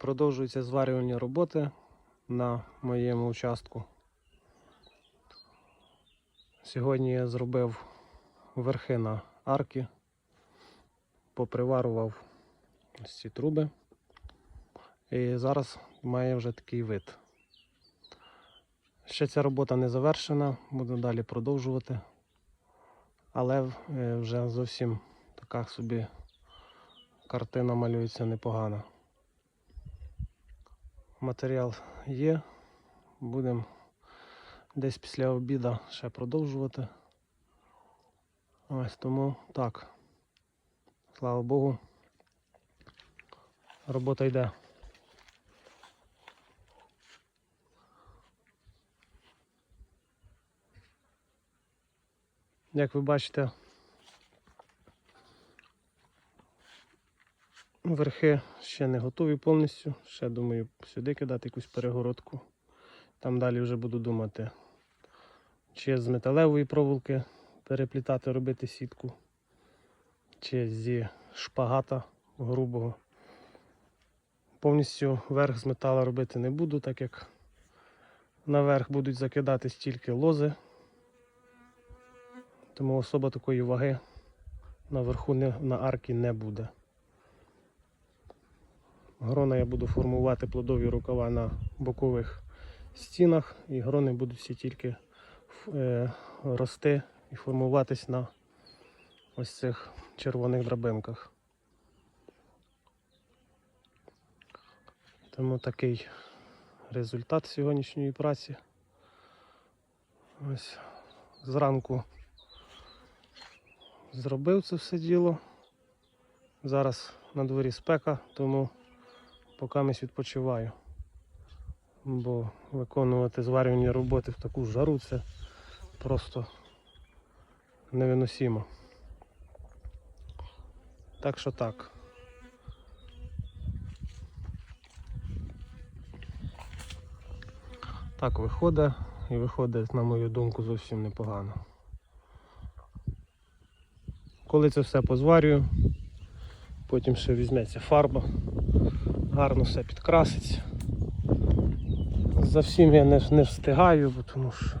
Продовжуються зварювальні роботи на моєму участку. Сьогодні я зробив верхи на арки, поприварував ось ці труби. І зараз має вже такий вид. Ще ця робота не завершена, буду далі продовжувати. Але е, вже зовсім така собі картина малюється непогана. Матеріал є. Будемо десь після обіду ще продовжувати. Ось тому так. Слава Богу. Робота йде. Як ви бачите, верхи ще не готові повністю. Ще думаю сюди кидати якусь перегородку. Там далі вже буду думати, чи з металевої проволоки переплітати, робити сітку, чи зі шпагата грубого. Повністю верх з металу робити не буду, так як наверх будуть закидатись тільки лози. Тому особо такої ваги наверху не, на арки не буде. Грона я буду формувати плодові рукава на бокових стінах, і грони будуть всі тільки е, рости і формуватись на ось цих червоних драбинках. Тому такий результат сьогоднішньої праці. Ось зранку зробив це все діло. Зараз на дворі спека, тому поки відпочиваю. Бо виконувати зварювальні роботи в таку жару це просто невиносимо. Так що так. Так виходить і виходить, на мою думку, зовсім непогано. Коли це все позварюю, потім ще візьметься фарба, гарно все підкраситься. За всім я не, не встигаю, бо тому що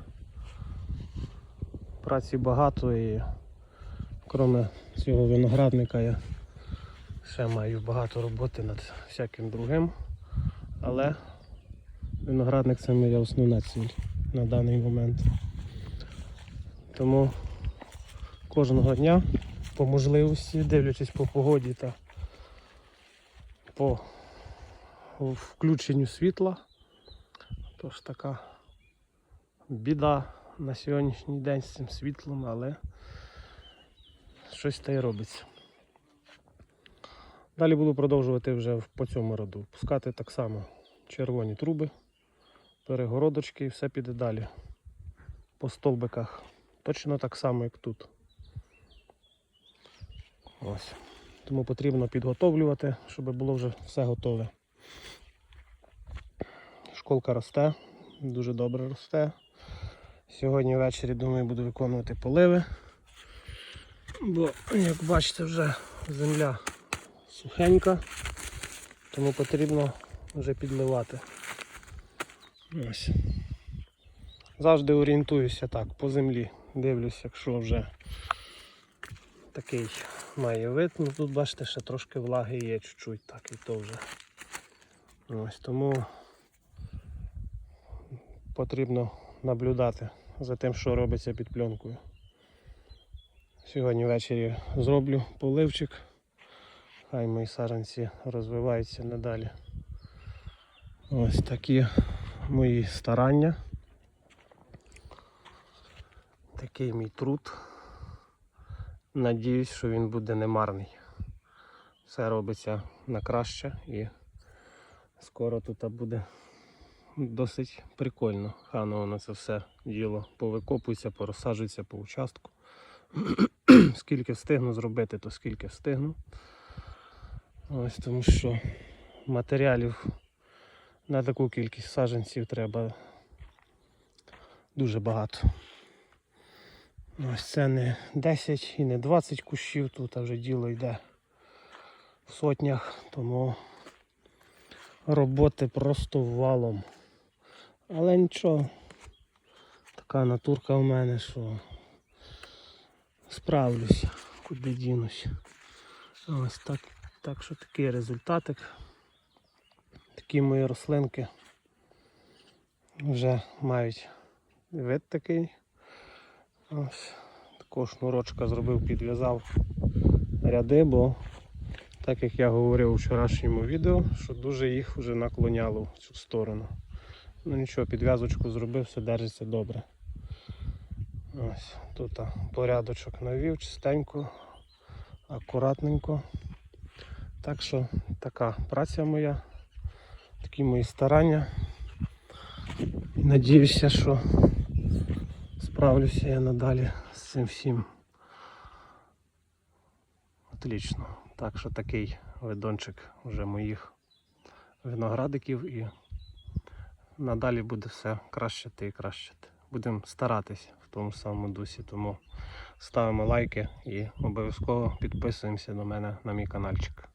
праці багато і крім цього виноградника я ще маю багато роботи над всяким другим. Але виноградник це моя основна ціль на даний момент. Тому кожного дня по можливості, дивлячись по погоді та по включенню світла. Тож така біда на сьогоднішній день з цим світлом, але щось та й робиться. Далі буду продовжувати вже по цьому роду. Пускати так само червоні труби, перегородочки і все піде далі. По столбиках. Точно так само, як тут. Ось. Тому потрібно підготовлювати, щоб було вже все готове. Школка росте, дуже добре росте. Сьогодні ввечері, думаю, буду виконувати поливи. Бо, як бачите, вже земля сухенька, тому потрібно вже підливати. Ось. Завжди орієнтуюся так, по землі. Дивлюсь, якщо вже такий має вид, ну тут бачите, ще трошки влаги є чуть-чуть, так і то вже. Ось тому потрібно наблюдати за тим, що робиться під пленкою. Сьогодні ввечері зроблю поливчик. Хай мої саджанці розвиваються надалі. Ось такі мої старання. Такий мій труд. Надіюсь, що він буде немарний. Все робиться на краще і скоро тут буде досить прикольно. Хано воно це все діло повикопується, порозсаджується по участку. скільки встигну зробити, то скільки встигну. Ось тому що матеріалів на таку кількість саджанців треба дуже багато. Ось це не 10 і не 20 кущів, тут а вже діло йде в сотнях, тому роботи просто валом. Але нічого, така натурка в мене, що справлюся, куди дінусь. Ось так, так що такий результатик. Такі мої рослинки вже мають вид такий. Ось також шнурочка зробив, підв'язав ряди, бо так як я говорив у вчорашньому відео, що дуже їх вже наклоняло в цю сторону. Ну нічого, підв'язочку зробив, все держиться добре. Ось тут порядочок навів, чистенько, акуратненько. Так що така праця моя, такі мої старання. І надіюся, що справлюся я надалі з цим всім. Отлично. Так що такий видончик вже моїх виноградиків і надалі буде все кращити і кращити. Будемо старатися в тому самому дусі, тому ставимо лайки і обов'язково підписуємося до мене на мій каналчик.